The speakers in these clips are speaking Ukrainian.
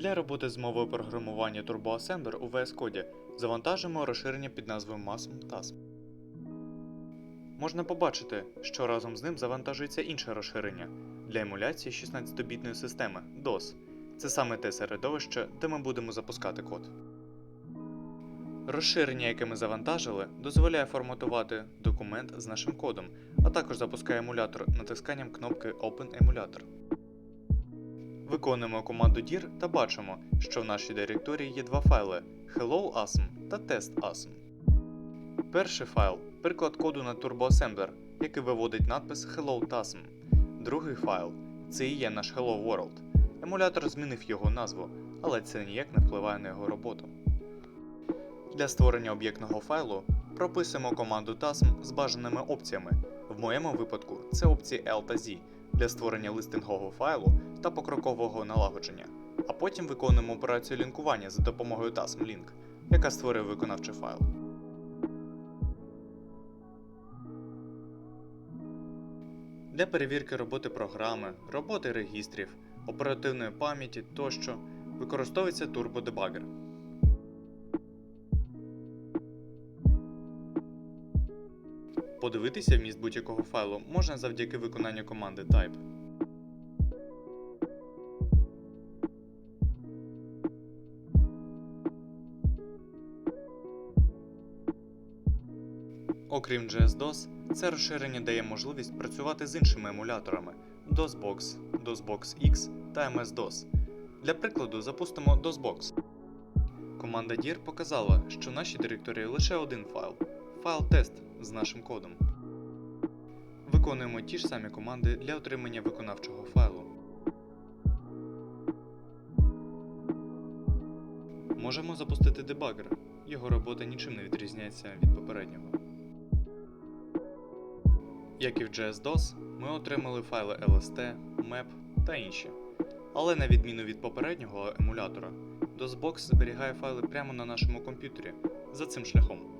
Для роботи з мовою програмування TurboAssembler у VS Code завантажимо розширення під назвою MASM TASM. Можна побачити, що разом з ним завантажується інше розширення для емуляції 16-бітної системи DOS. Це саме те середовище, де ми будемо запускати код. Розширення, яке ми завантажили, дозволяє форматувати документ з нашим кодом, а також запускає емулятор натисканням кнопки Open Emulator. Виконуємо команду dir та бачимо, що в нашій директорії є два файли HelloAsm та TestAsm. Перший файл приклад коду на TurboAssembler, який виводить надпис HelloTasm. Другий файл це і є наш Hello World. Емулятор змінив його назву, але це ніяк не впливає на його роботу. Для створення об'єктного файлу прописуємо команду tasm з бажаними опціями. В моєму випадку це опції L та Z для створення листингового файлу та покрокового налагодження, а потім виконуємо операцію лінкування за допомогою tasm link, яка створює виконавчий файл. Для перевірки роботи програми, роботи регістрів, оперативної пам'яті тощо використовується Turbo Подивитися вміст будь-якого файлу можна завдяки виконанню команди type. Окрім JS-DOS, це розширення дає можливість працювати з іншими емуляторами DOSBox, DOSBox X та MS-DOS. Для прикладу запустимо DOSBox. Команда dir показала, що в нашій директорії лише один файл файл тест з нашим кодом. Виконуємо ті ж самі команди для отримання виконавчого файлу. Можемо запустити дебагер. Його робота нічим не відрізняється від попереднього. Як і в JS-DOS, ми отримали файли LST, MEP та інші. Але на відміну від попереднього емулятора, DOSBox зберігає файли прямо на нашому комп'ютері за цим шляхом.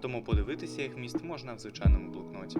Тому подивитися їх міст можна в звичайному блокноті.